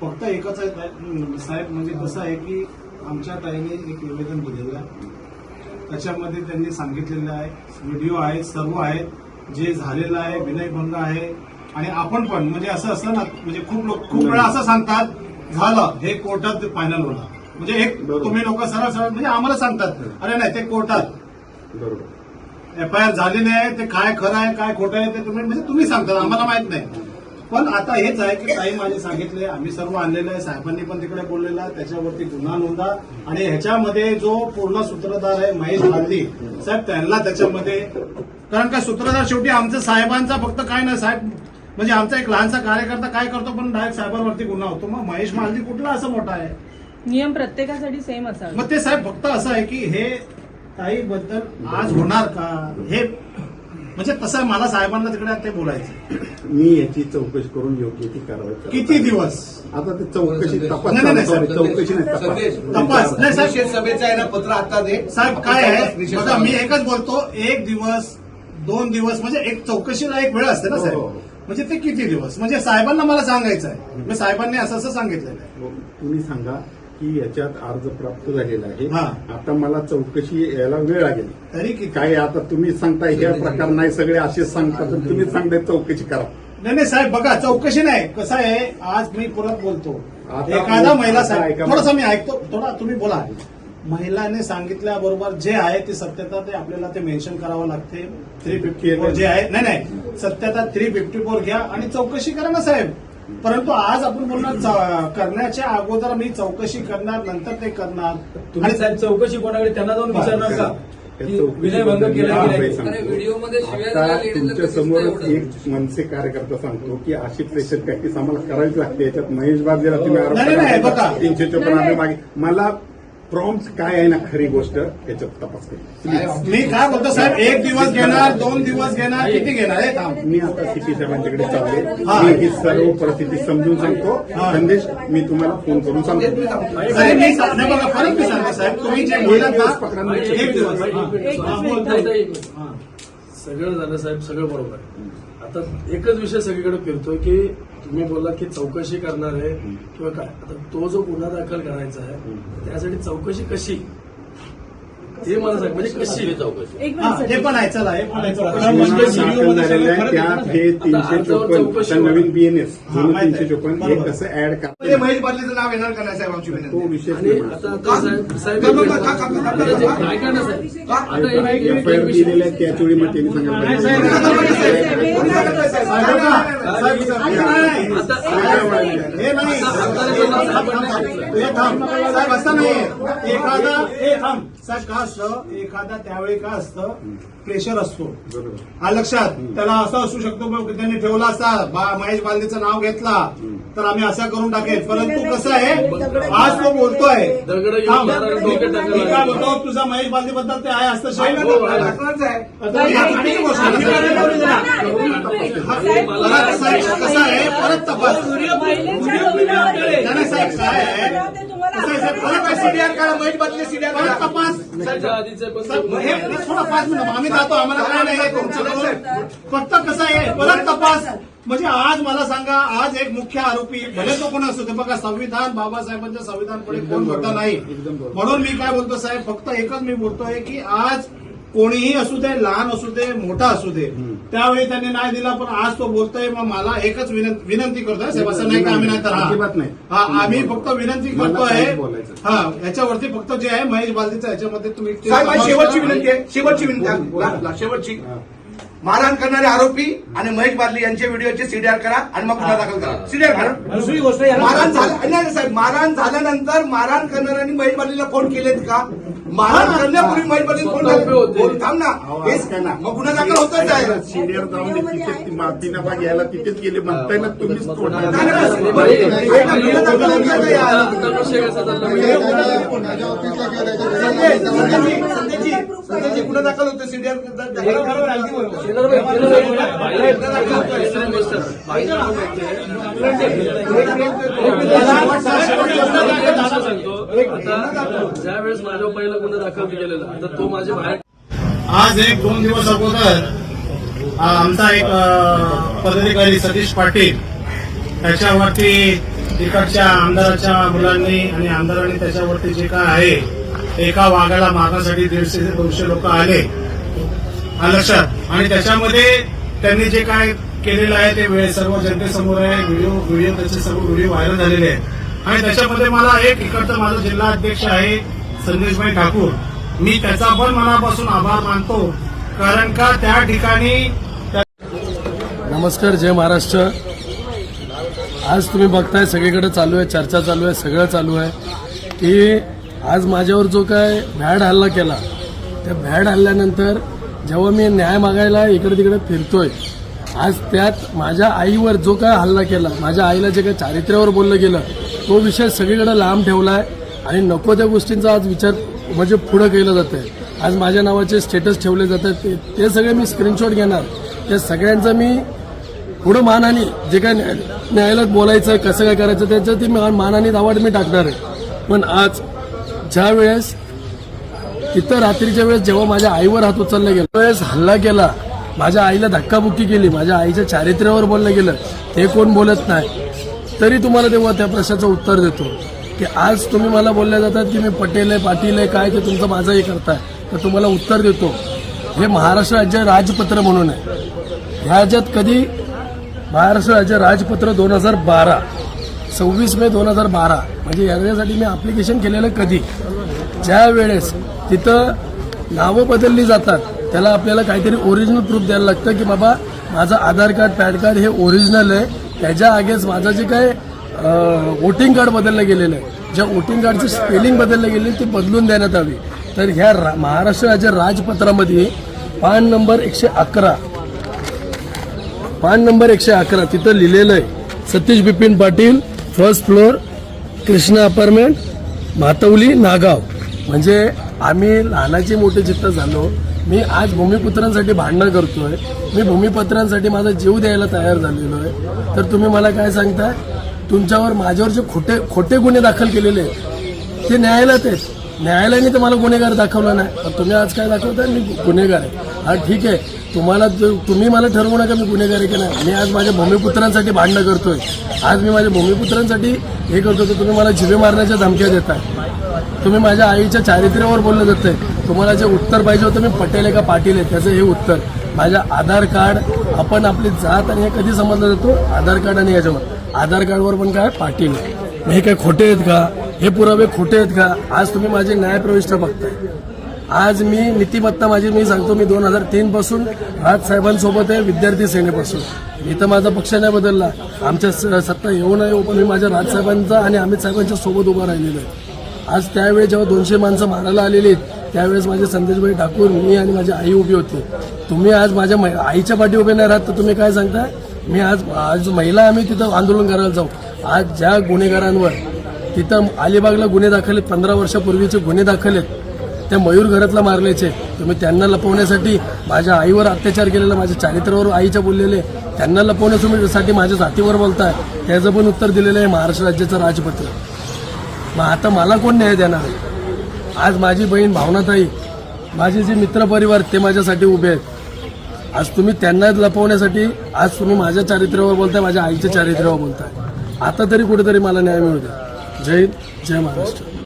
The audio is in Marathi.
फक्त एकच आहे साहेब म्हणजे कसं आहे की आमच्या ताईने एक निवेदन दिलेलं आहे. त्याच्यामध्ये त्यांनी सांगितलेलं आहे व्हिडिओ आहेत सर्व आहेत जे झालेलं आहे विनयभंग आहे आणि आपण पण म्हणजे असं असतं ना म्हणजे खूप लोक खूप वेळा असं सांगतात झालं हे कोर्टात फायनल होणार. म्हणजे एक. तुम्ही लोक सरळ सरळ म्हणजे आम्हाला सांगतात अरे नाही ते कोर्टात. बरोबर. एफ आय आर झालेली आहे ते काय खरं आहे काय खोटं आहे ते तुम्ही म्हणजे तुम्ही सांगता आम्हाला माहीत नाही. पण आता हेच आहे की ताई माझे सांगितले आम्ही सर्व आणलेलं आहे साहेबांनी पण तिकडे बोललेलं आहे त्याच्यावरती गुन्हा नोंदा. आणि ह्याच्यामध्ये जो पूर्ण सूत्रधार आहे महेश गांधी साहेब त्यांना त्याच्यामध्ये कारण का सूत्रधार शेवटी आमचं साहेबांचा फक्त काय नाही साहेब म्हणजे आमचा एक लहानसा कार्यकर्ता काय करतो पण डायरेक्ट साहेबांवरती गुन्हा होतो. मग महेश मालदी कुठला असं मोठा आहे? नियम प्रत्येकासाठी सेम असावा. मग ते साहेब फक्त असं आहे की हे ताईबद्दल आज होणार का? हे म्हणजे तसं मला साहेबांना तिकडे ते बोलायचं. मी याची चौकशी करून योग्य ती कारवाई. किती दिवस? आता ते चौकशी तपास नाही. साहेब. चौकशी नाही संदेश. तपास. तपास नाही साहेब. निषेध सभेचं आहे ना पत्र आता दे. साहेब काय आहे? बघा मी. एकच बोलतो एक दिवस दोन दिवस म्हणजे एक चौकशीला एक वेळ असते ना हो, साहेब? हो, हो. म्हणजे ते किती दिवस? म्हणजे साहेबांना मला सांगायचं आहे. मी साहेबांनी असं असं सांगितलेलं आहे. तुम्ही सांगा. की याच्यात अर्ज प्राप्त झालेला आहे. हा. आता मला चौकशी यायला वेळ लागेल. तरी किती काय आता तुम्ही सांगताय हे प्रकार नाही सगळे असेच सांगतात. तर तुम्ही सांगताय चौकशी करा. नाही नाही साहेब बघा चौकशी नाही. कसं आहे आज मी परत बोलतो. आता- एखादा महिला आता साहेब ऐका- थोडंसं मी ऐकतो. थोडा तुम्ही बोला. महिलाने सांगितल्याबरोबर जे आहे ती सत्यता ते आपल्याला ते मेन्शन करावं लागते. थ्री फिफ्टी फोर जे आहे नाही नाही. सत्यता थ्री फिफ्टी फोर घ्या आणि चौकशी करा ना साहेब. परंतु आज आपण बोलणार करण्याच्या अगोदर मी चौकशी करणार नंतर ते करणार तुम्ही साहेब चौकशी कोणाकडे त्यांना जाऊन विचारणार का की विनयभंग केला की नाही सांगतो. अरे, व्हिडिओमध्ये शिव्या आता दिल्या लेडीजला तुमच्या दिसतंय एवढं. एक मनसे कार्यकर्ता सांगतो की अशी प्रेशर प्रॅक्टिस आम्हाला करावीच लागते याच्यात महेश बाबजीला तुम्ही आरोप नाही, नाही, करा. बघा. तीनशे चोपन्न आम्ही मागे मला प्रॉम्प्ट काय आहे ना खरी गोष्ट याच्यात तपास करू मी काय बोलतो साहेब एक दिवस घेणार दोन दिवस घेणार किती घेणार हे थांब. मी आता सिटी साहेबांच्याकडे चालले हा. मी ही सर्व परिस्थिती समजून सांगतो. संदेश मी तुम्हाला फोन करून सांगतो. साहेब मी सा- नाही बघा परत मी सांगतो साहेब. तुम्ही जे बोललात ना. एक दिवस. सगळं झालं साहेब सगळं बरोबर. आहे आता एकच विषय सगळीकडे फिरतोय की तुम्ही बोलला की चौकशी करणार आहे किंवा काय? आता तो जो गुन्हा दाखल करायचा आहे त्यासाठी चौकशी कशी? हे मला सांग म्हणजे कशी चौकशी एक हा, मिनिट हे सर. पण आहे चला हे पण आहे चला. गुन्हा म्हणजे गुन्हा CVO दाखलमध्ये झालेला सगळं आहे फरक त्यात आहे ना? हे तीनशे अर्जावर चोपन्न चौकशी आता नवीन बीएनएस हा, माहीत आहे. तीनशे चोपन्न हे बरोबर. कसं ऍड ते करा महेश बादलीचं नाव येणार का नाही साहेब आमची तो विनंती विषय आणि आता आता साहेब साहेब का- का- का- का- का- का- का- का- ऐका ना साहेब आता एक- एक- एक- एफ आय आर एक विषय दिलेला आहे त्याच वेळी मग त्यांनी सांगितलं साहेब. साहेब, साहेब, साहेब, हे हे थांब. साहेब असं नाही एखादा हे थांब. साहेब का असतं? एखादा त्यावेळी का असतं? प्रेशर असतो. हा लक्षात. त्याला असं असू शकतो त्यांनी ठेवला असता महेश बालदेचं नाव घेतला तर आम्ही असा करून टाकेल. परंतु कसं आहे आज तो बोलतोय. मी काय बोलतो तुझा महेश बालदी बद्दल ते आहे आता ही कसं आहे कसं आहे? परत तपास. नाही, नाही, साहेब काय आहे? सीडीआर काढा सीडीआर तपास थोडा पाच मिनिट आम्ही जातो आम्हाला काय नाही तुमच्याकडून फक्त कसं आहे परत तपास. म्हणजे आज मला सांगा आज एक मुख्य आरोपी भले तो कोण असतो ते बघा संविधान बाबासाहेबांच्या संविधान पुढे कोण मोठं नाही. म्हणून मी काय बोलतो साहेब फक्त एकच मी बोलतोय की आज कोणीही असू दे लहान असू दे मोठा असू दे त्यावेळी त्यांनी नाही दिला पण आज तो बोलतोय मग मला एकच विनंती विनंती करतोय साहेब असं नाही का आम्ही नाही तर अजिबात नाही. हा आम्ही फक्त विनंती करतोय. हा याच्यावरती फक्त जे आहे महेश बालदीचं याच्यामध्ये तुम्ही शेवटची. विनंती आहे शेवटची विनंती शेवटची मारहाण करणारे आरोपी आणि महेश बादली यांचे व्हिडिओचे सीडीआर करा आणि मग गुन्हा दाखल करा सीडीआर करा दुसरी गोष्ट मारहाण झालं नाही, साहेब मारहाण झाल्यानंतर मारहाण करणाऱ्यांनी महेश बादलीला फोन केलेत का मारहाण करण्यापूर्वी महेश बादली फोन थांब ना हेच काय ना मग गुन्हा दाखल होतच आहे सिनियर जाऊन तिथेच नफा घ्यायला तिथेच गेले म्हणताय ना तुम्हीच गुन्हा दाखल होतच आहे यार. आता विषय कसा चालला संजय, संजयजी, संजयजी, संजयजी, गुन्हा दाखल होतो सीडीआर ज्या वेळेस माझ्यावर पहिला गुन्हा दाखल केलेला तर तो माझे बाहेर आज एक दोन दिवस अगोदर आमचा एक पदाधिकारी सतीश पाटील त्याच्यावरती तिकडच्या आमदाराच्या मुलांनी आणि आमदारांनी त्याच्यावरती जे काय आहे एका वाघाला मारण्यासाठी दीडशे ते दोनशे लोक आले. लक्षात आणि त्याच्यामध्ये त्यांनी जे काय केलेलं आहे ते वेळ सर्व जनतेसमोर आहे. व्हिडिओ व्हिडिओ त्याचे सर्व व्हिडिओ व्हायरल झालेले आहेत. आणि त्याच्यामध्ये मला एक इकडचा माझा जिल्हा अध्यक्ष आहे संदेशभाई ठाकूर. मी त्याचा पण मनापासून आभार मानतो कारण का त्या ठिकाणी नमस्कार जय महाराष्ट्र. आज तुम्ही बघताय सगळीकडे चालू आहे चर्चा चालू आहे सगळं चालू आहे. की आज माझ्यावर जो काय भॅड हल्ला केला त्या भॅड हल्ल्यानंतर जेव्हा मी न्याय मागायला इकडे तिकडे फिरतोय आज त्यात माझ्या आईवर जो काय हल्ला केला माझ्या आईला जे काय चारित्र्यावर बोललं गेलं तो विषय सगळीकडे लांब ठेवला आहे आणि नको त्या गोष्टींचा आज विचार म्हणजे पुढं केलं जात आहे आज माझ्या नावाचे स्टेटस ठेवले जातात ते ते सगळे मी स्क्रीनशॉट घेणार. त्या सगळ्यांचं मी पुढं मानाने जे काय न्यायालयात बोलायचं कसं काय करायचं त्याचं ते मा- मानाने दावाट मी टाकणार आहे. पण आज ज्या वेळेस तिथं रात्रीच्या वेळेस जेव्हा माझ्या आईवर हात उचलला गेला त्यावेळेस हल्ला केला माझ्या आईला धक्काबुक्की केली माझ्या आईच्या चारित्र्यावर बोललं गेलं हे कोण बोलत नाही. तरी तुम्हाला तेव्हा त्या प्रश्नाचं उत्तर देतो की आज तुम्ही मला बोलल्या जातात की मी पटेल आहे पाटील आहे काय ते तुमचं माझं हे करताय तर तुम्हाला उत्तर देतो. हे महाराष्ट्र राज्य राजपत्र म्हणून आहे. ह्या राज्यात कधी महाराष्ट्र राज्य राजपत्र दोन हजार बारा सव्वीस मे दोन हजार बारा. म्हणजे याच्यासाठी मी अप्लिकेशन केलेलं कधी? ज्या वेळेस तिथं नावं बदलली जातात त्याला आपल्याला काहीतरी ओरिजिनल प्रूफ द्यायला लागतं की बाबा माझं आधार कार्ड पॅन कार्ड हे ओरिजिनल आहे. त्याच्या आगेच माझं जे काय वोटिंग कार्ड बदललं गेलेलं आहे. ज्या वोटिंग कार्डची स्पेलिंग बदललं गेलेली ती बदलून देण्यात आली. तर ह्या रा- महाराष्ट्र राज्य राजपत्रामध्ये पान नंबर एकशे अकरा पान नंबर एकशे अकरा तिथं लिहिलेलं आहे. Satish Bipin Patil first floor Krishna apartment Matavali Nagaon. म्हणजे आम्ही लहानाचे मोठे चित्त झालो मी आज भूमिपुत्रांसाठी भांडणं आहे मी भूमिपत्रांसाठी माझा जीव द्यायला तयार झालेलो आहे. तर तुम्ही मला काय सांगताय? तुमच्यावर माझ्यावर जे खोटे खोटे गुन्हे दाखल केलेले आहेत ते न्यायालयात आहेत. न्यायालयाने तर मला गुन्हेगार दाखवला नाही. तुम्ही आज काय दाखवताय? मी गुन्हेगार आहे. हा ठीक आहे. तुम्हाला तुम्ही मला ठरवू नका मी गुन्हेगार आहे की नाही. मी आज माझ्या भूमिपुत्रांसाठी भांडणं करतोय. आज मी माझ्या भूमिपुत्रांसाठी हे करतो तर तुम्ही मला जिवे मारण्याच्या धमक्या देताय. तुम्ही माझ्या आईच्या चारित्र्यावर बोललं जातंय तुम्हाला जे उत्तर पाहिजे होतं मी पटेल आहे का पाटील आहे. त्याचं हे उत्तर. माझ्या आधार कार्ड आपण आपली जात आणि हे कधी समजलं जातो? आधार कार्ड आणि याच्यावर. आधार कार्डवर पण काय? पाटील आहे. हे काय खोटे आहेत का? हे पुरावे खोटे आहेत का? आज तुम्ही माझे न्यायप्रविष्ट बघताय. आज मी नीतिमत्ता माझी मी सांगतो मी दोन हजार तीन पासून राज साहेबांसोबत आहे विद्यार्थी सेनेपासून. इथं माझा पक्ष नाही बदलला. आमच्या स- सत्ता येऊ नये येऊ, पण मी माझ्या राजसाहेबांचा आणि अमित साहेबांच्या सोबत उभा राहिलेलो आहे. आज त्यावेळी जेव्हा दोनशे माणसं मारायला आलेली आहेत त्यावेळेस माझे संदेशभाई ठाकूर मी आणि माझी आई उभी होती. तुम्ही आज माझ्या मै- आईच्या पाठी उभे नाही राहत तर तुम्ही काय सांगताय? मी आज आज महिला आम्ही तिथं आंदोलन करायला जाऊ. आज ज्या गुन्हेगारांवर तिथं अलिबागला गुन्हे दाखल आहेत पंधरा वर्षापूर्वीचे गुन्हे दाखल आहेत त्या मयूर घरातला मारल्याचे. तुम्ही त्यांना लपवण्यासाठी माझ्या आईवर अत्याचार केलेला माझ्या चारित्र्यावर आईच्या बोललेले त्यांना लपवण्यासाठी माझ्या जातीवर बोलताय त्याचं पण उत्तर दिलेलं आहे महाराष्ट्र राज्याचं राजपत्र. मग आता मला कोण न्याय देणार? आज माझी बहीण भावनाताई माझे जे मित्रपरिवार ते माझ्यासाठी उभे आहेत. आज तुम्ही त्यांना लपवण्यासाठी आज तुम्ही माझ्या चारित्र्यावर बोलताय माझ्या आईच्या चारित्र्यावर बोलताय. आता तरी कुठेतरी मला न्याय मिळू द्या जय हिंद जय महाराष्ट्र.